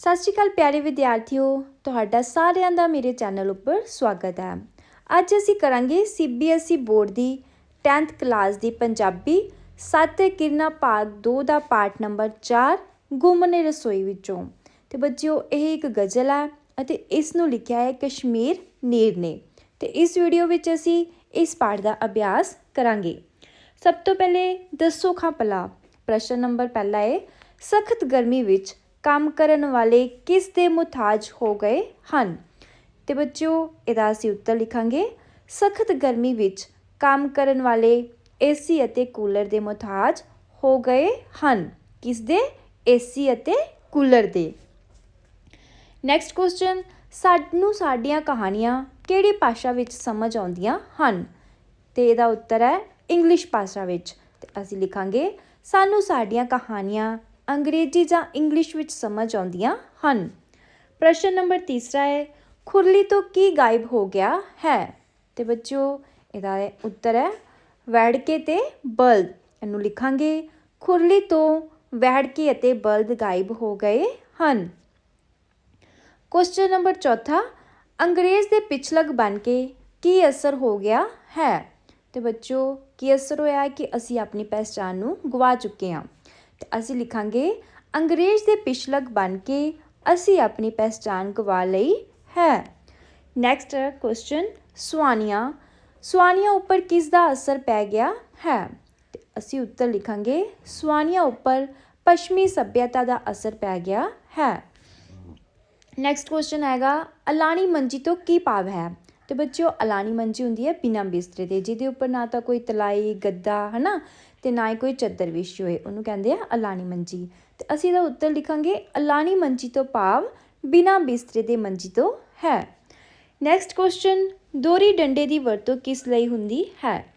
ਸਤਿ ਸ਼੍ਰੀ ਅਕਾਲ ਪਿਆਰੇ ਵਿਦਿਆਰਥੀਓ, ਤੁਹਾਡਾ ਸਾਰਿਆਂ ਦਾ ਮੇਰੇ ਚੈਨਲ ਉੱਪਰ ਸਵਾਗਤ ਹੈ। ਅੱਜ ਅਸੀਂ ਕਰਾਂਗੇ ਸੀਬੀਐਸਈ ਬੋਰਡ ਦੀ 10th ਕਲਾਸ ਦੀ ਪੰਜਾਬੀ ਸੱਤ ਕਿਰਨਾ ਭਾਗ 2 ਦਾ ਪਾਠ ਨੰਬਰ 4 ਗੁੰਮਨੇ ਰਸੋਈ ਵਿੱਚੋਂ। ਤੇ ਬੱਚਿਓ, ਇਹ ਇੱਕ ਗਜ਼ਲ ਹੈ ਅਤੇ ਇਸ ਨੂੰ ਲਿਖਿਆ ਹੈ ਕਸ਼ਮੀਰ ਨੀਰ ਨੇ। ਤੇ ਇਸ ਵੀਡੀਓ ਵਿੱਚ ਅਸੀਂ ਇਸ ਪਾਠ ਦਾ ਅਭਿਆਸ ਕਰਾਂਗੇ। ਸਭ ਤੋਂ ਪਹਿਲੇ ਦੱਸੋ ਖਾਂ ਭਲਾ। ਪ੍ਰਸ਼ਨ ਨੰਬਰ ਪਹਿਲਾ ਹੈ ਸਖਤ ਗਰਮੀ ਵਿੱਚ ਕੰਮ ਕਰਨ ਵਾਲੇ ਕਿਸ ਦੇ ਮੁਤਾਜ ਹੋ ਗਏ ਹਨ? ਤੇ ਬੱਚਿਓ, ਇਹਦਾ ਅਸੀਂ ਉੱਤਰ ਲਿਖਾਂਗੇ। ਸਖਤ ਗਰਮੀ ਵਿੱਚ ਕੰਮ ਕਰਨ ਵਾਲੇ ਏਸੀ ਅਤੇ ਕੂਲਰ ਦੇ ਮੁਤਾਜ ਹੋ ਗਏ ਹਨ। ਕਿਸ ਦੇ? ਏਸੀ ਅਤੇ ਕੂਲਰ ਦੇ। ਨੈਕਸਟ ਕੁਐਸਚਨ ਸਾਨੂੰ ਸਾਡੀਆਂ ਕਹਾਣੀਆਂ ਕਿਹੜੀ ਭਾਸ਼ਾ ਵਿੱਚ ਸਮਝ ਆਉਂਦੀਆਂ ਹਨ? ਤੇ ਇਹਦਾ ਉੱਤਰ ਹੈ ਇੰਗਲਿਸ਼ ਭਾਸ਼ਾ ਵਿੱਚ। ਤੇ ਅਸੀਂ ਲਿਖਾਂਗੇ, ਸਾਨੂੰ ਸਾਡੀਆਂ ਕਹਾਣੀਆਂ ਅੰਗਰੇਜ਼ੀ ਜਾਂ ਇੰਗਲਿਸ਼ ਵਿੱਚ ਸਮਝ ਆਉਂਦੀਆਂ ਹਨ। ਪ੍ਰਸ਼ਨ ਨੰਬਰ ਤੀਸਰਾ ਹੈ, ਖੁਰਲੀ ਤੋਂ ਕੀ ਗਾਇਬ ਹੋ ਗਿਆ ਹੈ? ਤੇ ਬੱਚਿਓ, ਇਹਦਾ ਉੱਤਰ ਹੈ, ਵੈੜਕੇ ਤੇ ਬਲਦ। ਇਹਨੂੰ ਲਿਖਾਂਗੇ, ਖੁਰਲੀ ਤੋਂ ਵੈੜਕੇ ਅਤੇ ਬਲਦ ਗਾਇਬ ਹੋ ਗਏ ਹਨ। ਕੁਐਸਚਨ ਨੰਬਰ ਚੌਥਾ, ਅੰਗਰੇਜ਼ ਦੇ ਪਿਛਲਗ ਬਣ ਕੇ ਕੀ ਅਸਰ ਹੋ ਗਿਆ ਹੈ? ਤੇ ਬੱਚਿਓ, ਕੀ ਅਸਰ ਹੋਇਆ ਕਿ ਅਸੀਂ ਆਪਣੀ ਪਹਿਚਾਨ ਨੂੰ ਗਵਾ ਚੁੱਕੇ ਹਾਂ? ਤੇ ਅਸੀਂ ਲਿਖਾਂਗੇ, ਅੰਗਰੇਜ਼ ਦੇ ਪਿਛਲਗ ਬਣ ਕੇ ਅਸੀਂ ਆਪਣੀ ਪਹਿਚਾਨ ਗਵਾ ਲਈ ਹੈ। ਨੈਕਸਟ ਕੁਐਸਚਨ ਸੁਆਨੀਆਂ ਸੁਆਨੀਆਂ ਉੱਪਰ ਕਿਸ ਦਾ ਅਸਰ ਪੈ ਗਿਆ ਹੈ? ਤੇ ਅਸੀਂ ਉੱਤਰ ਲਿਖਾਂਗੇ ਸੁਆਨੀਆਂ ਉੱਪਰ ਪੱਛਮੀ ਸੱਭਿਅਤਾ ਦਾ ਅਸਰ ਪੈ ਗਿਆ ਹੈ। ਨੈਕਸਟ ਕੁਐਸਚਨ ਹੈਗਾ, ਅਲਾਣੀ ਮੰਜੀ ਤੋਂ ਕੀ ਭਾਵ ਹੈ? ਤੇ ਬੱਚਿਓ, ਅਲਾਣੀ ਮੰਜੀ ਹੁੰਦੀ ਹੈ ਬਿਨਾਂ ਬਿਸਤਰੇ ਦੇ, ਜਿਹਦੇ ਉੱਪਰ ਨਾ ਤਾਂ ਕੋਈ ਤਲਾਈ, ਗੱਦਾ, ਹਨਾ? ਤੇ ਨਾ ਹੀ ਕੋਈ ਚੱਦਰ ਵਿਛੀ ਹੋਏ। ਉਹਨੂੰ ਕਹਿੰਦੇ ਆ ਅਲਾਣੀ ਮੰਜੀ। ਤੇ ਅਸੀਂ ਇਹਦਾ ਉੱਤਰ ਲਿਖਾਂਗੇ, ਅਲਾਣੀ ਮੰਜੀ ਤੋਂ ਭਾਵ ਬਿਨਾਂ ਬਿਸਤਰੇ ਦੇ ਮੰਜੀ ਤੋਂ ਹੈ। ਨੈਕਸਟ ਕੁਐਸਚਨ ਦੋਰੀ ਡੰਡੇ ਦੀ ਵਰਤੋਂ ਕਿਸ ਲਈ ਹੁੰਦੀ ਹੈ?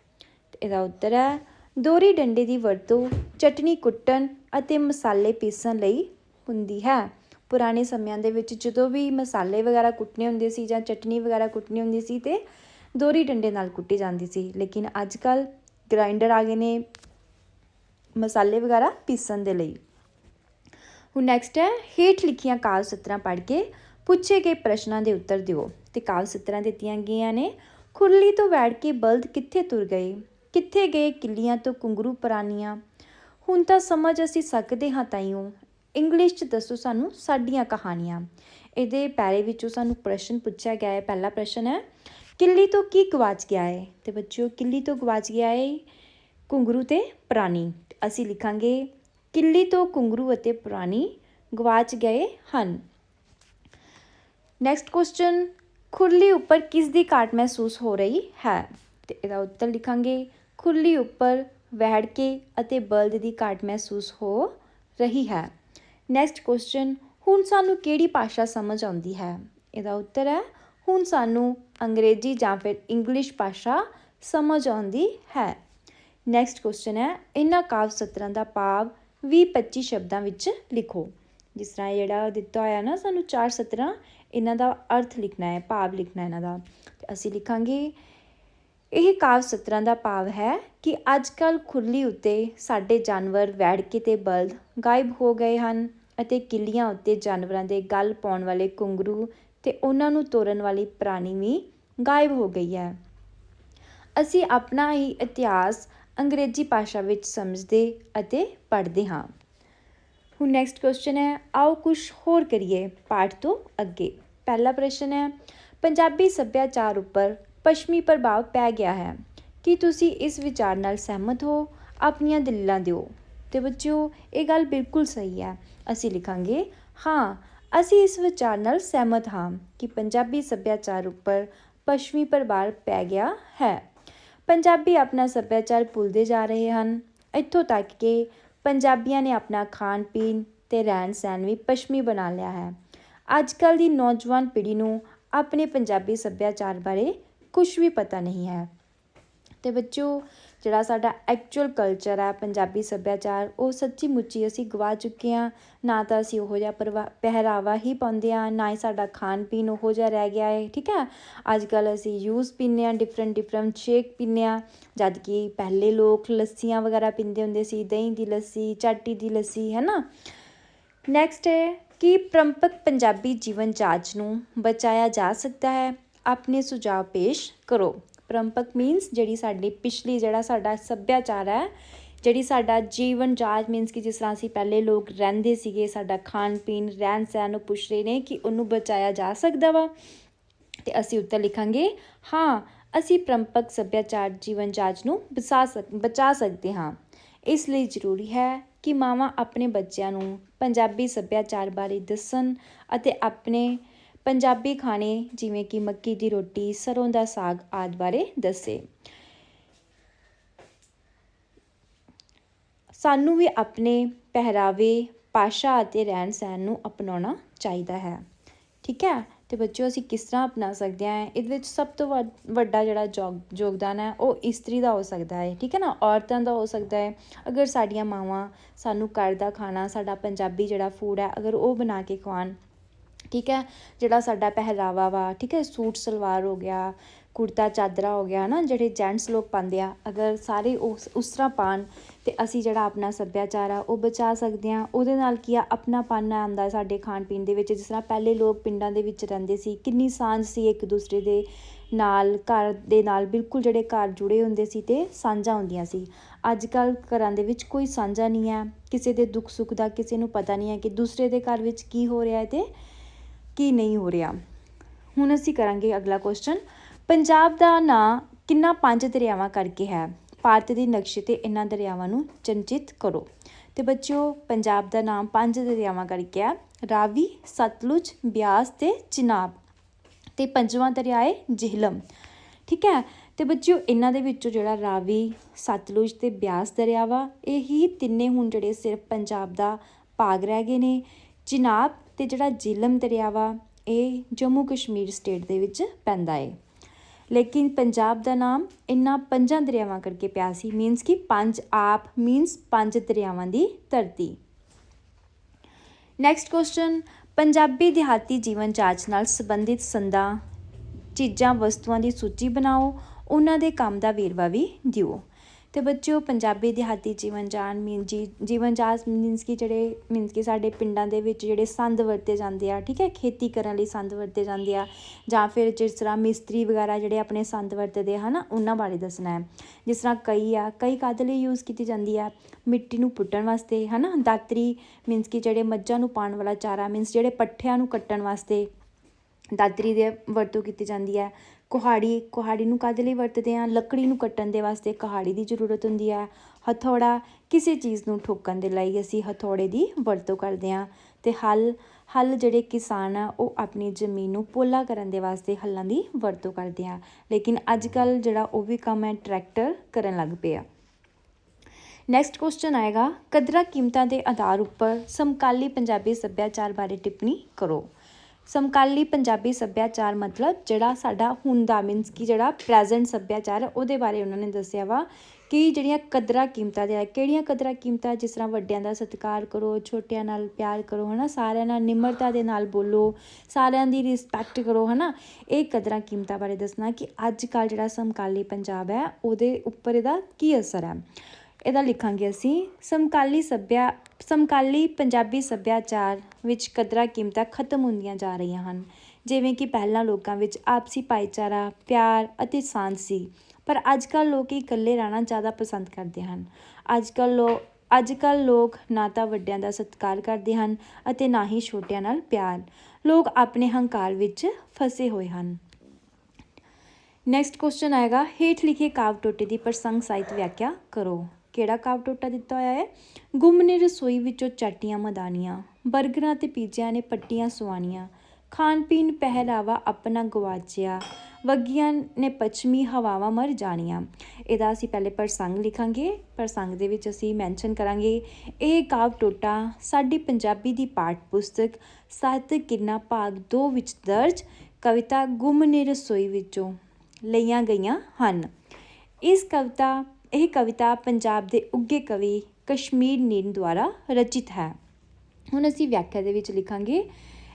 ਇਹਦਾ ਉੱਤਰ ਹੈ, ਦੋਰੀ ਡੰਡੇ ਦੀ ਵਰਤੋਂ ਚਟਨੀ ਕੁੱਟਣ ਅਤੇ ਮਸਾਲੇ ਪੀਸਣ ਲਈ ਹੁੰਦੀ ਹੈ। ਪੁਰਾਣੇ ਸਮਿਆਂ ਦੇ ਵਿੱਚ ਜਦੋਂ ਵੀ ਮਸਾਲੇ ਵਗੈਰਾ ਕੁੱਟਨੇ ਹੁੰਦੇ ਸੀ ਜਾਂ ਚਟਨੀ ਵਗੈਰਾ ਕੁੱਟਣੀ ਹੁੰਦੀ ਸੀ ਤੇ ਦੋਰੀ ਡੰਡੇ ਨਾਲ ਕੁੱਟੀ ਜਾਂਦੀ ਸੀ। ਲੇਕਿਨ ਅੱਜ ਕੱਲ ਗ੍ਰਾਈਂਡਰ ਆ ਗਏ ਨੇ ਮਸਾਲੇ ਵਗੈਰਾ ਪੀਸਣ ਦੇ ਲਈ। ਹੁਣ ਨੈਕਸਟ ਹੈ, ਹੇਠ ਲਿਖੀਆਂ ਕਾਲ ਸਤਰਾਂ ਪੜ੍ਹ ਕੇ ਪੁੱਛੇ ਗਏ ਪ੍ਰਸ਼ਨਾਂ ਦੇ ਉੱਤਰ ਦਿਓ। ਤੇ ਕਾਲ ਸਤਰਾਂ ਦਿੱਤੀਆਂ ਗਈਆਂ ਨੇ, ਖੁਰਲੀ ਤੋਂ ਬੈਠ ਕੇ ਬਲਦ ਕਿੱਥੇ ਤੁਰ ਗਏ? ਕਿੱਥੇ ਗਏ ਕਿੱਲੀਆਂ ਤੋਂ ਕੁੰਗਰੂ ਪਰਾਨੀਆਂ ਹੁਣ ਤਾਂ ਸਮਝ ਅਸੀਂ ਸਕਦੇ ਹਾਂ ਤਾਈਓ। ਇੰਗਲਿਸ਼ 'ਚ ਦੱਸੋ ਸਾਨੂੰ ਸਾਡੀਆਂ ਕਹਾਣੀਆਂ। ਇਹਦੇ ਪੈਰੇ ਵਿੱਚੋਂ ਸਾਨੂੰ ਪ੍ਰਸ਼ਨ ਪੁੱਛਿਆ ਗਿਆ ਹੈ, ਪਹਿਲਾ ਪ੍ਰਸ਼ਨ ਹੈ, ਕਿੱਲੀ ਤੋਂ ਕੀ ਗਵਾਚ ਗਿਆ ਹੈ ਤੇ ਬੱਚਿਓ, ਕਿੱਲੀ ਤੋਂ ਗਵਾਚ ਗਿਆ ਹੈ ਕੁੰਗਰੂ ਤੇ ਪ੍ਰਾਣੀ। ਅਸੀਂ ਲਿਖਾਂਗੇ, ਕਿੱਲੀ ਤੋਂ ਕੁੰਗਰੂ ਅਤੇ ਪੁਰਾਣੀ ਗਵਾਚ ਗਏ ਹਨ। ਨੈਕਸਟ ਕੁਐਸਚਨ ਖੁਰਲੀ ਉੱਪਰ ਕਿਸ ਦੀ ਘਾਟ ਮਹਿਸੂਸ ਹੋ ਰਹੀ ਹੈ? ਤੇ ਇਹਦਾ ਉੱਤਰ ਲਿਖਾਂਗੇ, ਖੁਰਲੀ ਉੱਪਰ ਵਹਿੜਕੇ ਅਤੇ ਬਲਦ ਦੀ ਘਾਟ ਮਹਿਸੂਸ ਹੋ ਰਹੀ ਹੈ। ਨੈਕਸਟ ਕੁਐਸਚਨ ਹੁਣ ਸਾਨੂੰ ਕਿਹੜੀ ਭਾਸ਼ਾ ਸਮਝ ਆਉਂਦੀ ਹੈ? ਇਹਦਾ ਉੱਤਰ ਹੈ, ਹੁਣ ਸਾਨੂੰ ਅੰਗਰੇਜ਼ੀ ਜਾਂ ਫਿਰ ਇੰਗਲਿਸ਼ ਭਾਸ਼ਾ ਸਮਝ ਆਉਂਦੀ ਹੈ। ਨੈਕਸਟ ਕੁਐਸਚਨ ਹੈ, ਇਹਨਾਂ ਕਾਵ ਸਤਰਾਂ ਦਾ ਭਾਵ 20-25 ਸ਼ਬਦਾਂ ਵਿੱਚ ਲਿਖੋ। ਜਿਸ ਤਰ੍ਹਾਂ ਜਿਹੜਾ ਦਿੱਤਾ ਹੋਇਆ ਨਾ, ਸਾਨੂੰ ਚਾਰ ਸਤਰਾਂ, ਇਹਨਾਂ ਦਾ ਅਰਥ ਲਿਖਣਾ ਹੈ, ਭਾਵ ਲਿਖਣਾ ਇਹਨਾਂ ਦਾ। ਤੇ ਅਸੀਂ ਲਿਖਾਂਗੇ, ਇਹ ਕਾਵ ਸਤਰਾਂ ਦਾ ਭਾਵ ਹੈ ਕਿ ਅੱਜ ਕੱਲ ਖੁਰਲੀ ਉੱਤੇ ਸਾਡੇ ਜਾਨਵਰ ਵੈੜਕੇ ਤੇ ਬਲਦ ਗਾਇਬ ਹੋ ਗਏ ਹਨ ਅਤੇ ਕਿੱਲੀਆਂ ਉੱਤੇ ਜਾਨਵਰਾਂ ਦੇ ਗਲ ਪਾਉਣ ਵਾਲੇ ਕੁੰਗਰੂ ਤੇ ਉਹਨਾਂ ਨੂੰ ਤੋਰਨ ਵਾਲੀ ਪ੍ਰਾਣੀ ਵੀ ਗਾਇਬ ਹੋ ਗਈ ਹੈ। ਅਸੀਂ ਆਪਣਾ ਹੀ ਇਤਿਹਾਸ ਅੰਗਰੇਜ਼ੀ ਭਾਸ਼ਾ ਵਿੱਚ ਸਮਝਦੇ ਅਤੇ ਪੜ੍ਹਦੇ ਹਾਂ। ਹੁਣ ਨੈਕਸਟ ਕੁਐਸਚਨ ਹੈ, ਆਓ ਕੁਝ ਹੋਰ ਕਰੀਏ ਪਾਠ ਤੋਂ ਅੱਗੇ। ਪਹਿਲਾ ਪ੍ਰਸ਼ਨ ਹੈ, ਪੰਜਾਬੀ ਸੱਭਿਆਚਾਰ ਉੱਪਰ ਪੱਛਮੀ ਪ੍ਰਭਾਵ ਪੈ ਗਿਆ ਹੈ। ਕੀ ਤੁਸੀਂ ਇਸ ਵਿਚਾਰ ਨਾਲ ਸਹਿਮਤ ਹੋ? ਆਪਣੀਆਂ ਦਿਲਾਂ ਦਿਓ। ਤੇ ਬੱਚਿਓ, ਇਹ ਗੱਲ ਬਿਲਕੁਲ ਸਹੀ ਹੈ। ਅਸੀਂ ਲਿਖਾਂਗੇ, ਹਾਂ, ਅਸੀਂ ਇਸ ਵਿਚਾਰ ਨਾਲ ਸਹਿਮਤ ਹਾਂ ਕਿ ਪੰਜਾਬੀ ਸੱਭਿਆਚਾਰ ਉੱਪਰ ਪੱਛਮੀ ਪ੍ਰਭਾਵ ਪੈ ਗਿਆ ਹੈ। ਪੰਜਾਬੀ ਆਪਣਾ ਸੱਭਿਆਚਾਰ ਭੁੱਲਦੇ ਜਾ ਰਹੇ ਹਨ। ਇੱਥੋਂ ਤੱਕ ਕਿ ਪੰਜਾਬੀਆਂ ਨੇ ਆਪਣਾ ਖਾਣ ਪੀਣ ਤੇ ਰਹਿਣ ਸਹਿਣ ਵੀ ਪੱਛਮੀ ਬਣਾ ਲਿਆ ਹੈ। ਅੱਜ ਕੱਲ ਦੀ ਨੌਜਵਾਨ ਪੀੜ੍ਹੀ ਨੂੰ ਆਪਣੇ ਪੰਜਾਬੀ ਸੱਭਿਆਚਾਰ ਬਾਰੇ ਕੁਝ ਵੀ ਪਤਾ ਨਹੀਂ ਹੈ। ਤੇ ਬੱਚਿਓ ਜਿਹੜਾ ਸਾਡਾ ਐਕਚੁਅਲ ਕਲਚਰ ਹੈ ਪੰਜਾਬੀ ਸੱਭਿਆਚਾਰ, ਉਹ ਸੱਚੀ ਮੁੱਚੀ ਅਸੀਂ ਗਵਾ ਚੁੱਕੇ ਹਾਂ। ਨਾ ਤਾਂ ਅਸੀਂ ਉਹੋ ਜਿਹਾ ਪਰਵਾ, ਪਹਿਰਾਵਾ ਹੀ ਪਾਉਂਦੇ ਹਾਂ, ਨਾ ਹੀ ਸਾਡਾ ਖਾਣ ਪੀਣ ਉਹੋ ਜਿਹਾ ਰਹਿ ਗਿਆ ਹੈ, ਠੀਕ ਹੈ? ਅੱਜ ਕੱਲ ਅਸੀਂ ਯੂਜ਼ ਪੀਂਦੇ ਹਾਂ ਡਿਫਰੈਂਟ ਡਿਫਰੈਂਟ ਸ਼ੇਕ ਪੀਂਦੇ ਹਾਂ, ਜਦ ਕਿ ਪਹਿਲੇ ਲੋਕ ਲੱਸੀਆਂ ਵਗੈਰਾ ਪੀਂਦੇ ਹੁੰਦੇ ਸੀ, ਦਹੀਂ ਦੀ ਲੱਸੀ, ਚਾਟੀ ਦੀ ਲੱਸੀ ਹੈ ਨਾ ਨੈਕਸਟ ਹੈ ਕਿ ਪਰੰਪਕ ਪੰਜਾਬੀ ਜੀਵਨ ਜਾਚ ਨੂੰ ਬਚਾਇਆ ਜਾ ਸਕਦਾ ਹੈ। ਆਪਣੇ ਸੁਝਾਅ ਪੇਸ਼ ਕਰੋ। ਪਰੰਪਕ ਮੀਨਸ ਜਿਹੜੀ ਸਾਡੀ ਪਿਛਲੀ ਜਿਹੜਾ ਸਾਡਾ ਸੱਭਿਆਚਾਰ ਹੈ, ਜਿਹੜੀ ਸਾਡਾ ਜੀਵਨ ਜਾਚ ਮੀਨਸ ਕਿ ਜਿਸ ਤਰ੍ਹਾਂ ਅਸੀਂ ਪਹਿਲੇ ਲੋਕ ਰਹਿੰਦੇ ਸੀਗੇ, ਸਾਡਾ ਖਾਣ ਪੀਣ, ਰਹਿਣ ਸਹਿਣ ਨੂੰ ਪੁੱਛ ਰਹੇ ਨੇ ਕਿ ਉਹਨੂੰ ਬਚਾਇਆ ਜਾ ਸਕਦਾ ਵਾ। ਤੇ ਅਸੀਂ ਉੱਤਰ ਲਿਖਾਂਗੇ, ਹਾਂ, ਅਸੀਂ ਪਰੰਪਕ ਸੱਭਿਆਚਾਰ ਜੀਵਨ ਜਾਚ ਨੂੰ ਬਚਾ ਸਕ, ਬਚਾ ਸਕਦੇ ਹਾਂ। ਇਸ ਲਈ ਜ਼ਰੂਰੀ ਹੈ ਕਿ ਮਾਵਾਂ ਆਪਣੇ ਬੱਚਿਆਂ ਨੂੰ ਪੰਜਾਬੀ ਸੱਭਿਆਚਾਰ ਬਾਰੇ ਦੱਸਣ ਅਤੇ ਆਪਣੇ ਪੰਜਾਬੀ ਖਾਣੇ ਜਿਵੇਂ ਕਿ ਮੱਕੀ ਦੀ ਰੋਟੀ, ਸਰੋਂ ਦਾ ਸਾਗ ਆਦਿ ਬਾਰੇ ਦੱਸੇ। ਸਾਨੂੰ ਵੀ ਆਪਣੇ ਪਹਿਰਾਵੇ, ਭਾਸ਼ਾ ਅਤੇ ਰਹਿਣ ਸਹਿਣ ਨੂੰ ਅਪਣਾਉਣਾ ਚਾਹੀਦਾ ਹੈ। ਠੀਕ ਹੈ? ਤੇ ਬੱਚਿਓ, ਅਸੀਂ ਕਿਸ ਤਰ੍ਹਾਂ ਅਪਣਾ ਸਕਦੇ ਹਾਂ? ਇਹਦੇ ਵਿੱਚ ਸਭ ਤੋਂ ਵੱਡ- ਵੱਡਾ ਜਿਹੜਾ ਯੋਗ- ਯੋਗਦਾਨ ਹੈ, ਉਹ ਇਸਤਰੀ ਦਾ ਹੋ ਸਕਦਾ ਹੈ। ਠੀਕ ਹੈ ਨਾ? ਔਰਤਾਂ ਦਾ ਹੋ ਸਕਦਾ ਹੈ। ਅਗਰ ਸਾਡੀਆਂ ਮਾਵਾਂ ਸਾਨੂੰ ਘਰ ਦਾ ਖਾਣਾ, ਸਾਡਾ ਪੰਜਾਬੀ ਜਿਹੜਾ ਫੂਡ ਹੈ, ਅਗਰ ਉਹ ਬਣਾ ਕੇ ਖਵਾਉਣ ਠੀਕ ਹੈ? ਜਿਹੜਾ ਸਾਡਾ ਪਹਿਰਾਵਾ ਵਾ, ਠੀਕ ਹੈ? ਸੂਟ ਸਲਵਾਰ ਹੋ ਗਿਆ, ਕੁੜਤਾ ਚਾਦਰਾ ਹੋ ਗਿਆ ਨਾ ਜਿਹੜੇ ਜੈਂਟਸ ਲੋਕ ਪਾਉਂਦੇ ਆ, ਅਗਰ ਸਾਰੇ ਉਸ ਉਸ ਤਰ੍ਹਾਂ ਪਾਣ ਤੇ ਅਸੀਂ ਜਿਹੜਾ ਆਪਣਾ ਸੱਭਿਆਚਾਰ ਆ, ਉਹ ਬਚਾ ਸਕਦੇ ਆ ਉਹਦੇ ਨਾਲ ਕੀ ਆ? ਆਪਣਾ ਪਨ ਆਉਂਦਾ ਸਾਡੇ ਖਾਣ ਪੀਣ ਦੇ ਵਿੱਚ। ਜਿਸ ਤਰ੍ਹਾਂ ਪਹਿਲੇ ਲੋਕ ਪਿੰਡਾਂ ਦੇ ਵਿੱਚ ਰਹਿੰਦੇ ਸੀ, ਕਿੰਨੀ ਸਾਂਝ ਸੀ ਇੱਕ ਦੂਸਰੇ ਦੇ ਨਾਲ, ਘਰ ਦੇ ਨਾਲ, ਬਿਲਕੁਲ ਜਿਹੜੇ ਘਰ ਜੁੜੇ ਹੁੰਦੇ ਸੀ ਤੇ ਸਾਂਝਾਂ ਹੁੰਦੀਆਂ ਸੀ। ਅੱਜ ਕੱਲ ਘਰਾਂ ਦੇ ਵਿੱਚ ਕੋਈ ਸਾਂਝਾ ਨਹੀਂ ਹੈ। ਕਿਸੇ ਦੇ ਦੁੱਖ ਸੁੱਖ ਦਾ ਕਿਸੇ ਨੂੰ ਪਤਾ ਨਹੀਂ ਹੈ ਕਿ ਦੂਸਰੇ ਦੇ ਘਰ ਵਿੱਚ ਕੀ ਹੋ ਰਿਹਾ ਹੈ ਤੇ ਕੀ ਨਹੀਂ ਹੋ ਰਿਹਾ? ਹੁਣ ਅਸੀਂ ਕਰਾਂਗੇ ਅਗਲਾ ਕੁਐਸਚਨ ਪੰਜਾਬ ਦਾ ਨਾਂ ਕਿੰਨਾ ਪੰਜ ਦਰਿਆਵਾਂ ਕਰਕੇ ਹੈ? ਭਾਰਤ ਦੇ ਨਕਸ਼ੇ ਤੇ ਇਹਨਾਂ ਦਰਿਆਵਾਂ ਨੂੰ ਚਿੰਨ੍ਹਿਤ ਕਰੋ। ਤੇ ਬੱਚਿਓ, ਪੰਜਾਬ ਦਾ ਨਾਮ ਪੰਜ ਦਰਿਆਵਾਂ ਕਰਕੇ ਹੈ। ਰਾਵੀ, ਸਤਲੁਜ, ਬਿਆਸ ਤੇ ਚਿਨਾਬ। ਤੇ ਪੰਜਵਾਂ ਦਰਿਆ ਹੈ ਜਿਹਲਮ। ਠੀਕ ਹੈ? ਤੇ ਬੱਚਿਓ, ਇਹਨਾਂ ਦੇ ਵਿੱਚੋਂ ਜਿਹੜਾ ਰਾਵੀ, ਸਤਲੁਜ ਤੇ ਬਿਆਸ ਦਰਿਆਵਾ ਇਹ ਹੀ ਤਿੰਨੇ ਹੁਣ ਜਿਹੜੇ ਸਿਰਫ ਪੰਜਾਬ ਦਾ ਭਾਗ ਰਹਿ ਗਏ ਨੇ। ਚਿਨਾਬ ਅਤੇ ਜਿਹੜਾ ਜਿਹਲਮ ਦਰਿਆ ਵਾ, ਇਹ ਜੰਮੂ ਕਸ਼ਮੀਰ ਸਟੇਟ ਦੇ ਵਿੱਚ ਪੈਂਦਾ ਏ। ਲੇਕਿਨ ਪੰਜਾਬ ਦਾ ਨਾਮ ਇਹਨਾਂ ਪੰਜਾਂ ਦਰਿਆਵਾਂ ਕਰਕੇ ਪਿਆ ਸੀ ਮੀਨਸ ਕਿ ਪੰਜ ਆਪ ਮੀਨਸ ਪੰਜ ਦਰਿਆਵਾਂ ਦੀ ਧਰਤੀ। ਨੈਕਸਟ ਕੁਐਸਚਨ ਪੰਜਾਬੀ ਦਿਹਾਤੀ ਜੀਵਨ ਜਾਂਚ ਨਾਲ ਸੰਬੰਧਿਤ ਸੰਦਾਂ, ਚੀਜ਼ਾਂ, ਵਸਤੂਆਂ ਦੀ ਸੂਚੀ ਬਣਾਓ, ਉਹਨਾਂ ਦੇ ਕੰਮ ਦਾ ਵੇਰਵਾ ਵੀ ਦਿਓ। ਤੇ ਬੱਚਿਓ, ਪੰਜਾਬੀ ਦਿਹਾਤੀ ਜੀਵਨ ਜਾਨ ਮੀਨ ਜੀ, ਜੀਵਨ ਜਾਚ ਮੀਨਸ ਕਿ ਜਿਹੜੇ, ਮੀਨਸ ਕਿ ਸਾਡੇ ਪਿੰਡਾਂ ਦੇ ਵਿੱਚ ਜਿਹੜੇ ਸੰਦ ਵਰਤੇ ਜਾਂਦੇ ਆ, ਠੀਕ ਹੈ? ਖੇਤੀ ਕਰਨ ਲਈ ਸੰਦ ਵਰਤੇ ਜਾਂਦੇ ਆ ਜਾਂ ਫਿਰ ਜਿਸ ਤਰ੍ਹਾਂ ਮਿਸਤਰੀ ਵਗੈਰਾ ਜਿਹੜੇ ਆਪਣੇ ਸੰਦ ਵਰਤਦੇ ਹਨ? ਉਹਨਾਂ ਬਾਰੇ ਦੱਸਣਾ ਹੈ। ਜਿਸ ਤਰ੍ਹਾਂ ਕਈ ਆ, ਕਈ ਕਾਹਦੇ ਲਈ ਯੂਜ਼ ਕੀਤੀ ਜਾਂਦੀ ਆ? ਮਿੱਟੀ ਨੂੰ ਪੁੱਟਣ ਵਾਸਤੇ, ਹਨਾ? ਦਾਤਰੀ ਮੀਨਸ ਕਿ ਜਿਹੜੇ ਮੱਝਾਂ ਨੂੰ ਪਾਣ ਵਾਲਾ ਚਾਰਾ ਮੀਨਸ ਜਿਹੜੇ ਪੱਠਿਆਂ ਨੂੰ ਕੱਟਣ ਵਾਸਤੇ ਦਾਤਰੀ ਦੇ ਵਰਤੋਂ ਕੀਤੀ ਜਾਂਦੀ ਹੈ। ਕੁਹਾੜੀ ਕੁਹਾੜੀ ਨੂੰ ਕਾਹਦੇ ਲਈ ਵਰਤਦੇ ਆ? ਲੱਕੜੀ ਨੂੰ ਕੱਟਣ ਦੇ ਵਾਸਤੇ ਕੁਹਾੜੀ ਦੀ ਜ਼ਰੂਰਤ ਹੁੰਦੀ ਹੈ ਹਥੌੜਾ ਕਿਸੇ ਚੀਜ਼ ਨੂੰ ਠੋਕਣ ਦੇ ਲਈ ਅਸੀਂ ਹਥੌੜੇ ਦੀ ਵਰਤੋਂ ਕਰਦੇ ਆ ਤੇ ਹਲ ਹਲ ਜਿਹੜੇ ਕਿਸਾਨ ਆ, ਉਹ ਆਪਣੀ ਜ਼ਮੀਨ ਨੂੰ ਪੋਲਾ ਕਰਨ ਦੇ ਵਾਸਤੇ ਹੱਲਾਂ ਦੀ ਵਰਤੋਂ ਕਰਦੇ ਆ। ਲੇਕਿਨ ਅੱਜ ਕੱਲ ਜਿਹੜਾ ਉਹ ਵੀ ਕੰਮ ਹੈ, ਟਰੈਕਟਰ ਕਰਨ ਲੱਗ ਪਏ ਆ। ਨੈਕਸਟ ਕੁਐਸਚਨ ਆਏਗਾ, ਕਦਰਾਂ ਕੀਮਤਾਂ ਦੇ ਆਧਾਰ ਉੱਪਰ ਸਮਕਾਲੀ ਪੰਜਾਬੀ ਸੱਭਿਆਚਾਰ ਬਾਰੇ ਟਿੱਪਣੀ ਕਰੋ। ਸਮਕਾਲੀ ਪੰਜਾਬੀ ਸੱਭਿਆਚਾਰ ਮਤਲਬ ਜਿਹੜਾ ਸਾਡਾ ਹੁਣ ਦਾ ਮੀਨਸ ਕਿ ਜਿਹੜਾ ਪ੍ਰੈਜ਼ੈਂਟ ਸੱਭਿਆਚਾਰ ਉਹਦੇ ਬਾਰੇ ਉਹਨਾਂ ਨੇ ਦੱਸਿਆ ਵਾ ਕਿ ਜਿਹੜੀਆਂ ਕਦਰਾਂ ਕੀਮਤਾਂ ਦੇ ਆ, ਕਿਹੜੀਆਂ ਕਦਰਾਂ ਕੀਮਤਾਂ ਜਿਸ ਤਰ੍ਹਾਂ ਵੱਡਿਆਂ ਦਾ ਸਤਿਕਾਰ ਕਰੋ, ਛੋਟਿਆਂ ਨਾਲ ਪਿਆਰ ਕਰੋ, ਹਨਾ, ਸਾਰਿਆਂ ਨਾਲ ਨਿਮਰਤਾ ਦੇ ਨਾਲ ਬੋਲੋ, ਸਾਰਿਆਂ ਦੀ ਰਿਸਪੈਕਟ ਕਰੋ, ਹਨਾ, ਇਹ ਕਦਰਾਂ ਕੀਮਤਾਂ ਬਾਰੇ ਦੱਸਣਾ ਕਿ ਅੱਜ ਕੱਲ ਜਿਹੜਾ ਸਮਕਾਲੀ ਪੰਜਾਬ ਹੈ, ਉਹਦੇ ਉੱਪਰ ਇਹਦਾ ਕੀ ਅਸਰ ਹੈ। ਇਹਦਾ ਲਿਖਾਂਗੇ ਅਸੀਂ, ਸਮਕਾਲੀ ਸੱਭਿਆ, ਸਮਕਾਲੀ ਪੰਜਾਬੀ ਸੱਭਿਆਚਾਰ ਵਿੱਚ ਕਦਰਾਂ ਕੀਮਤਾਂ ਖਤਮ ਹੁੰਦੀਆਂ ਜਾ ਰਹੀਆਂ ਹਨ। ਜਿਵੇਂ ਕਿ ਪਹਿਲਾਂ ਲੋਕਾਂ ਵਿੱਚ ਆਪਸੀ ਭਾਈਚਾਰਾ, ਪਿਆਰ ਅਤੇ ਸਾਂਝ ਸੀ, ਪਰ ਅੱਜ ਕੱਲ ਲੋਕ ਇਕੱਲੇ ਰਹਿਣਾ ਜ਼ਿਆਦਾ ਪਸੰਦ ਕਰਦੇ ਹਨ। ਅੱਜ ਕੱਲ ਲੋ ਅੱਜ ਕੱਲ ਲੋਕ ਨਾ ਤਾਂ ਵੱਡਿਆਂ ਦਾ ਸਤਿਕਾਰ ਕਰਦੇ ਹਨ ਅਤੇ ਨਾ ਹੀ ਛੋਟਿਆਂ ਨਾਲ ਪਿਆਰ। ਲੋਕ ਆਪਣੇ ਹੰਕਾਰ ਵਿੱਚ ਫਸੇ ਹੋਏ ਹਨ। ਨੈਕਸਟ ਕੁਐਸਚਨ ਆਏਗਾ, ਹੇਠ ਲਿਖੇ ਕਾਵ ਟੋਟੇ ਦੀ ਪ੍ਰਸੰਗ ਸਾਹਿਤ ਵਿਆਖਿਆ ਕਰੋ। ਕਿਹੜਾ ਕਾਵ ਟੋਟਾ ਦਿੱਤਾ ਹੋਇਆ ਹੈ? ਗੁੰਮ ਨੇ ਰਸੋਈ ਵਿੱਚੋਂ ਚਾਟੀਆਂ ਮਦਾਨੀਆਂ 버ਗਰਾਂ ਤੇ ਪੀਜ਼ਿਆਂ ਨੇ ਪੱਟੀਆਂ ਸੁਆਣੀਆਂ ਖਾਣ ਪੀਣ ਪਹਿਰਾਵਾ ਆਪਣਾ ਗਵਾਚਿਆ, ਵਗੀਆਂ ਨੇ ਪੱਛਮੀ ਹਵਾਵਾਂ ਮਰ ਜਾਣੀਆਂ। ਇਹਦਾ ਅਸੀਂ ਪਹਿਲੇ ਪ੍ਰਸੰਗ ਲਿਖਾਂਗੇ। ਪ੍ਰਸੰਗ ਦੇ ਵਿੱਚ ਅਸੀਂ ਮੈਂਸ਼ਨ ਕਰਾਂਗੇ, ਇਹ ਕਾਵ ਟੋਟਾ ਸਾਡੀ ਪੰਜਾਬੀ ਦੀ ਪਾਠ ਪੁਸਤਕ ਸਾਹਿਤਕ ਕਿਰਨਾ ਭਾਗ 2 ਵਿੱਚ ਦਰਜ ਕਵਿਤਾ ਗੁੰਮ ਨੇ ਰਸੋਈ ਵਿੱਚੋਂ ਲਈਆਂ ਗਈਆਂ ਹਨ। ਇਸ ਕਵਿਤਾ ਇਹ ਕਵਿਤਾ ਪੰਜਾਬ ਦੇ ਉੱਗੇ ਕਵੀ ਕਸ਼ਮੀਰ ਨੀਨ ਦੁਆਰਾ ਰਚਿਤ ਹੈ। ਹੁਣ ਅਸੀਂ ਵਿਆਖਿਆ ਦੇ ਵਿੱਚ ਲਿਖਾਂਗੇ।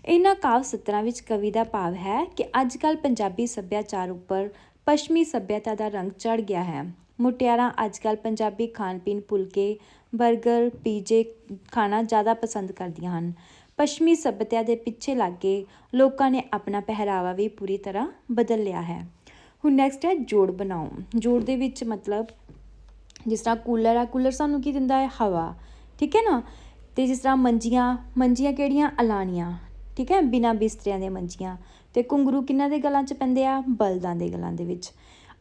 ਇਹਨਾਂ ਕਾਵ ਸਤਰਾਂ ਵਿੱਚ ਕਵੀ ਦਾ ਭਾਵ ਹੈ ਕਿ ਅੱਜ ਕੱਲ ਪੰਜਾਬੀ ਸੱਭਿਆਚਾਰ ਉੱਪਰ ਪੱਛਮੀ ਸੱਭਿਅਤਾ ਦਾ ਰੰਗ ਚੜ ਗਿਆ ਹੈ। ਮੁਟਿਆਰਾਂ ਅੱਜ ਕੱਲ ਪੰਜਾਬੀ ਖਾਣ ਪੀਣ ਭੁੱਲ ਕੇ 버ਗਰ ਪੀਜੇ ਖਾਣਾ ਜ਼ਿਆਦਾ ਪਸੰਦ ਕਰਦੀਆਂ ਹਨ। ਪੱਛਮੀ ਸੱਭਿਅਤਾ ਦੇ ਪਿੱਛੇ ਲੱਗ ਕੇ ਲੋਕਾਂ ਨੇ ਆਪਣਾ ਪਹਿਰਾਵਾ ਵੀ ਪੂਰੀ ਤਰ੍ਹਾਂ ਬਦਲ ਲਿਆ ਹੈ। ਹੁਣ ਨੈਕਸਟ ਹੈ ਜੋੜ ਬਣਾਓ। ਜੋੜ ਦੇ ਵਿੱਚ ਮਤਲਬ ਜਿਸ ਤਰ੍ਹਾਂ ਕੂਲਰ ਆ, ਕੂਲਰ ਸਾਨੂੰ ਕੀ ਦਿੰਦਾ ਹੈ? ਹਵਾ। ਠੀਕ ਹੈ ਨਾ? ਅਤੇ ਜਿਸ ਤਰ੍ਹਾਂ ਮੰਜੀਆਂ ਮੰਜੀਆਂ ਕਿਹੜੀਆਂ? ਅਲਾਣੀਆਂ। ਠੀਕ ਹੈ? ਬਿਨਾਂ ਬਿਸਤਰਿਆਂ ਦੀਆਂ ਮੰਜੀਆਂ। ਅਤੇ ਘੁੰਗਰੂ ਕਿਹਨਾਂ ਦੇ ਗਲਾਂ 'ਚ ਪੈਂਦੇ ਆ? ਬਲਦਾਂ ਦੇ ਗਲਾਂ ਦੇ ਵਿੱਚ।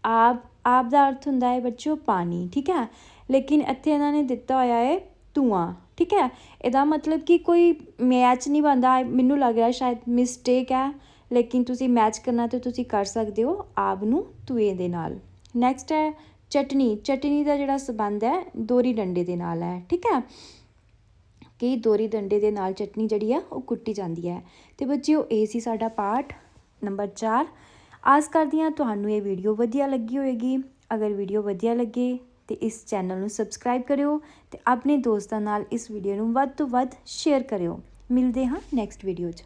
ਆਪ ਆਬ ਦਾ ਅਰਥ ਹੁੰਦਾ ਹੈ ਬੱਚਿਓ ਪਾਣੀ। ਠੀਕ ਹੈ? ਲੇਕਿਨ ਇੱਥੇ ਇਹਨਾਂ ਨੇ ਦਿੱਤਾ ਹੋਇਆ ਹੈ ਧੂਆਂ। ਠੀਕ ਹੈ? ਇਹਦਾ ਮਤਲਬ ਕਿ ਕੋਈ ਮੈਚ ਨਹੀਂ ਬਣਦਾ। ਮੈਨੂੰ ਲੱਗ ਰਿਹਾ ਸ਼ਾਇਦ ਮਿਸਟੇਕ ਹੈ। ਲੇਕਿਨ ਤੁਸੀਂ ਮੈਚ ਕਰਨਾ ਤੇ ਤੁਸੀਂ ਕਰ ਸਕਦੇ ਹੋ ਆਬ ਨੂੰ ਧੂਏ ਦੇ ਨਾਲ। ਨੈਕਸਟ ਹੈ ਚਟਨੀ ਚਟਨੀ ਦਾ ਜਿਹੜਾ ਸਬੰਧ ਹੈ, ਦੋਰੀ ਡੰਡੇ ਦੇ ਨਾਲ ਹੈ, ਠੀਕ ਹੈ? ਕਿ ਦੋਰੀ ਡੰਡੇ ਦੇ ਨਾਲ ਚਟਨੀ ਜਿਹੜੀ ਆ, ਉਹ ਕੁੱਟੀ ਜਾਂਦੀ ਹੈ। ਤੇ ਬੱਚਿਓ, ਇਹ ਸੀ ਸਾਡਾ ਪਾਠ ਨੰਬਰ 4 ਆਸ ਕਰਦੀ ਹਾਂ ਤੁਹਾਨੂੰ ਇਹ ਵੀਡੀਓ ਵਧੀਆ ਲੱਗੀ ਹੋਵੇਗੀ ਅਗਰ ਵੀਡੀਓ ਵਧੀਆ ਲੱਗੇ, ਤੇ ਇਸ ਚੈਨਲ ਨੂੰ ਸਬਸਕ੍ਰਾਈਬ ਕਰਿਓ ਤੇ ਆਪਣੇ ਦੋਸਤਾਂ ਨਾਲ ਇਸ ਵੀਡੀਓ ਨੂੰ ਵੱਧ ਤੋਂ ਵੱਧ ਸ਼ੇਅਰ ਕਰਿਓ। ਮਿਲਦੇ ਹਾਂ ਨੈਕਸਟ ਵੀਡੀਓ 'ਚ।